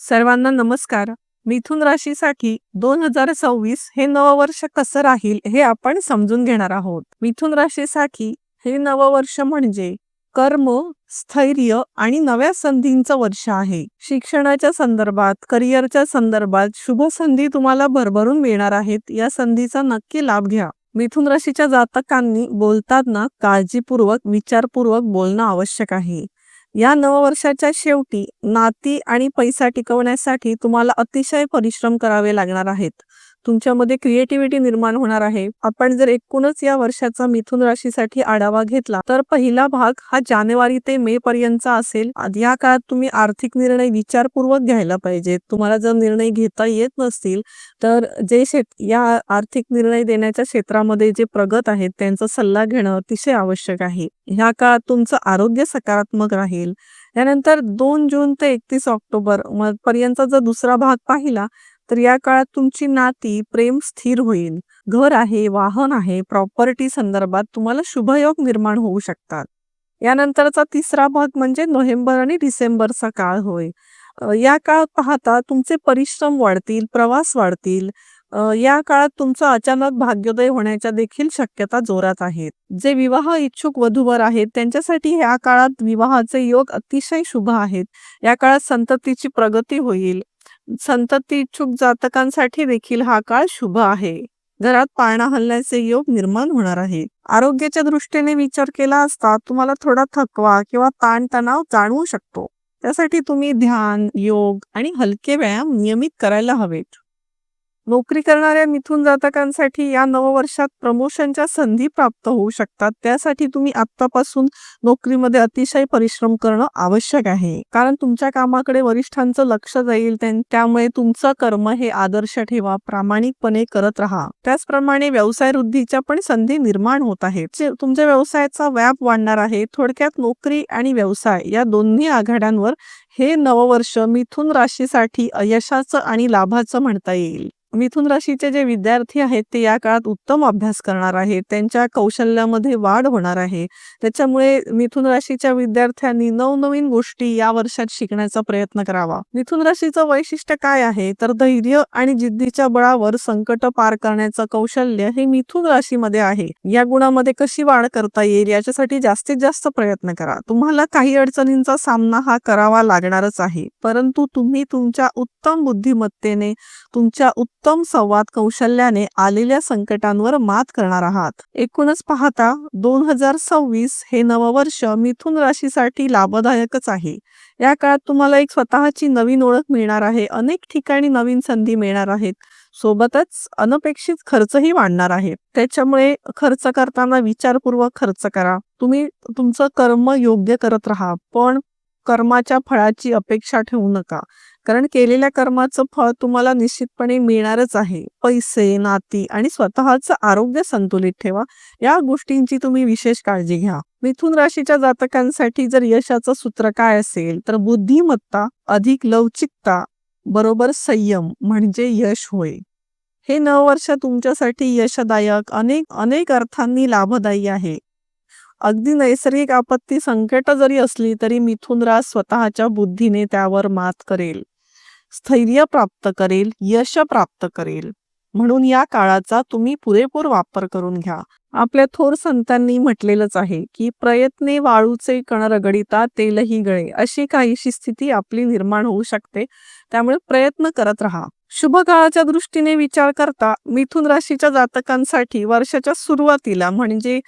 सर्वांना नमस्कार. मिथुन राशीसाठी दोन हजार सव्वीस हे नववर्ष कसं राहील हे आपण समजून घेणार आहोत. मिथुन राशीसाठी हे नववर्ष म्हणजे कर्म स्थैर्य आणि नव्या संधींचं वर्ष आहे. शिक्षणाच्या संदर्भात करिअरच्या संदर्भात शुभ संधी तुम्हाला भरभरून मिळणार आहेत. या संधीचा नक्की लाभ घ्या. मिथुन राशीच्या जातकांनी बोलताना काळजीपूर्वक विचारपूर्वक बोलणं आवश्यक आहे. या नववर्षाच्या शेवटी नाती आणि पैसा टिकवण्यासाठी तुम्हाला अतिशय परिश्रम करावे लागणार आहेत. तुमच्यामध्ये क्रिएटिव्हिटी निर्माण होणार आहे. आपण जर एकूणच या वर्षाचा मिथुन राशीसाठी आढावा घेतला तर पहिला भाग हा जानेवारी ते मे पर्यंतचा असेल. आधी या काळात तुम्ही आर्थिक निर्णय विचारपूर्वक घ्यायला पाहिजे तुम्हाला जर निर्णय घेता येत नसतील तर जे शेत या आर्थिक निर्णय देण्याच्या क्षेत्रामध्ये जे प्रगत आहेत त्यांचा सल्ला घेणं अतिशय आवश्यक आहे. ह्या काळात तुमचं आरोग्य सकारात्मक राहील. त्यानंतर दोन जून ते एकतीस ऑक्टोबर पर्यंतचा जर दुसरा भाग पाहिला तर या काळात तुमची नाती प्रेम स्थिर होईल. घर आहे वाहन आहे प्रॉपर्टी संदर्भात तुम्हाला शुभयोग निर्माण होऊ शकतात. यानंतरचा तिसरा भाग म्हणजे नोव्हेंबर आणि डिसेंबरचा काळ होय. या काळात पाहता तुमचे परिश्रम वाढतील प्रवास वाढतील. या काळात तुमचं अचानक भाग्योदय होण्याच्या देखील शक्यता जोरात आहेत. जे विवाह इच्छुक वधूवर आहेत त्यांच्यासाठी या काळात विवाहाचे योग अतिशय शुभ आहेत. या काळात संततीची प्रगती होईल. संतती इच्छुक जातकांसाठी देखील हा काळ शुभ आहे. घरात पाळणा हलण्याचे योग निर्माण होणार आहे आरोग्याच्या दृष्टीने विचार केला असता तुम्हाला थोडा थकवा किंवा ताणतणाव जाणवू शकतो. त्यासाठी तुम्ही ध्यान योग आणि हलके व्यायाम नियमित करायला हवेत. नोकरी करणाऱ्या मिथुन जातकांसाठी या नववर्षात प्रमोशनच्या संधी प्राप्त होऊ शकतात. त्यासाठी तुम्ही आतापासून नोकरीमध्ये अतिशय परिश्रम करणं आवश्यक आहे. कारण तुमच्या कामाकडे वरिष्ठांचं लक्ष जाईल त्यामुळे तुमचं कर्म हे आदर्श ठेवा प्रामाणिकपणे करत राहा. त्याचप्रमाणे व्यवसाय वृद्धीच्या पण संधी निर्माण होत आहेत. जे- तुमच्या व्यवसायाचा व्याप वाढणार आहे थोडक्यात नोकरी आणि व्यवसाय या दोन्ही आघाड्यांवर हे नववर्ष मिथुन राशीसाठी यशाचं आणि लाभाचं म्हणता येईल. मिथुन राशीचे जे विद्यार्थी आहेत ते या काळात उत्तम अभ्यास करणार आहेत. त्यांच्या कौशल्यामध्ये वाढ होणार आहे. त्याच्यामुळे मिथुन राशीच्या विद्यार्थ्यांनी नवनवीन गोष्टी या वर्षात शिकण्याचा प्रयत्न करावा. मिथुन राशीचं वैशिष्ट्य काय आहे? तर धैर्य आणि जिद्दीच्या बळावर संकट पार करण्याचं कौशल्य हे मिथुन राशीमध्ये आहे. या गुणामध्ये कशी वाढ करता येईल याच्यासाठी जास्तीत जास्त प्रयत्न करा. तुम्हाला काही अडचणींचा सामना हा करावा लागणारच आहे. परंतु तुम्ही तुमच्या उत्तम बुद्धिमत्तेने तुमच्या उत्तम संवाद कौशल्याने आलेल्या संकटांवर मात करणार आहात. एकूणच पाहता दोन हजार सव्वीस हे नववर्ष मिथुन राशीसाठी लाभदायकच आहे. या काळात तुम्हाला एक स्वतःची नवीन ओळख मिळणार आहे अनेक ठिकाणी नवीन संधी मिळणार आहेत. सोबतच अनपेक्षित खर्चही वाढणार आहे. त्याच्यामुळे खर्च करताना विचारपूर्वक खर्च करा. तुम्ही तुमचं कर्म योग्य करत राहा पण कर्माच्या फळाची अपेक्षा ठेवू नका. कारण केलेल्या कर्माचं फळ तुम्हाला निश्चितपणे मिळणारच आहे. पैसे नाती आणि स्वतःचं आरोग्य संतुलित ठेवा. या गोष्टींची तुम्ही विशेष काळजी घ्या. मिथुन राशीच्या जातकांसाठी जर यशाचं सूत्र काय असेल तर बुद्धिमत्ता अधिक लवचिकता बरोबर संयम म्हणजे यश होय. हे नववर्ष तुमच्यासाठी यशदायक अनेक अनेक अर्थांनी लाभदायी आहे. अगदी नैसर्गिक आपत्ती संकट जरी असली तरी मिथुन रास स्वतःच्या बुद्धीने त्यावर मात करेल. स्थैर्य प्राप्त करेल यश प्राप्त करेल. म्हणून या काळाचा तुम्ही पुरेपूर वापर करून घ्या. आपल्या थोर संतांनी म्हटलेलंच आहे की प्रयत्ने वाळूचे कण रगडिता तेलही गळे. अशी काहीशी स्थिती आपली निर्माण होऊ शकते. त्यामुळे प्रयत्न करत राहा. शुभ काळाच्या दृष्टीने विचार करता मिथुन राशीच्या जातकांसाठी वर्षाच्या सुरुवातीला म्हणजे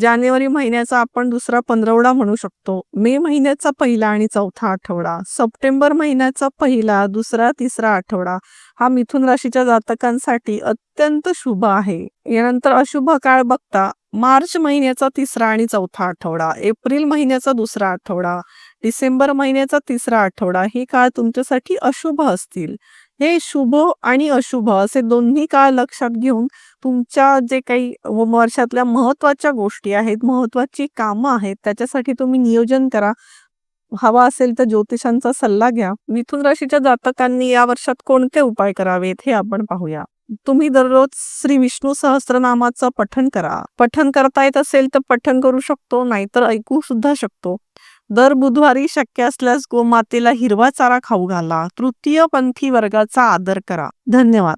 जानेवारी महिन्याचा आपण दुसरा पंधरवडा म्हणू शकतो. मे महिन्याचा पहिला आणि चौथा आठवडा सप्टेंबर महिन्याचा पहिला दुसरा तिसरा आठवडा हा मिथुन राशीच्या जातकांसाठी अत्यंत शुभ आहे. यानंतर अशुभ काळ बघता मार्च महिन्याचा तिसरा आणि चौथा आठवडा एप्रिल महिन्याचा दुसरा आठवडा डिसेंबर महिन्याचा तिसरा आठवडा हे काळ तुमच्यासाठी अशुभ असतील. हे शुभ आणि अशुभ असे दोन्ही काळ लक्षात घेऊन तुमच्या जे काही वर्षातल्या महत्त्वाच्या गोष्टी आहेत महत्वाची कामं आहेत त्याच्यासाठी तुम्ही नियोजन करा. हवा असेल तर ज्योतिषांचा सल्ला घ्या. मिथुन राशीच्या जातकांनी या वर्षात कोणते उपाय करावेत हे आपण पाहूया. तुम्ही दररोज श्री विष्णू सहस्त्रनामाचं पठण करा. पठण करता येत असेल तर पठण करू शकतो नाहीतर ऐकू सुद्धा शकतो. दर बुधवारी शक्य असल्यास गोमातेला हिरवा चारा खाऊ घाला. तृतीय पंथी वर्गाचा आदर करा. धन्यवाद.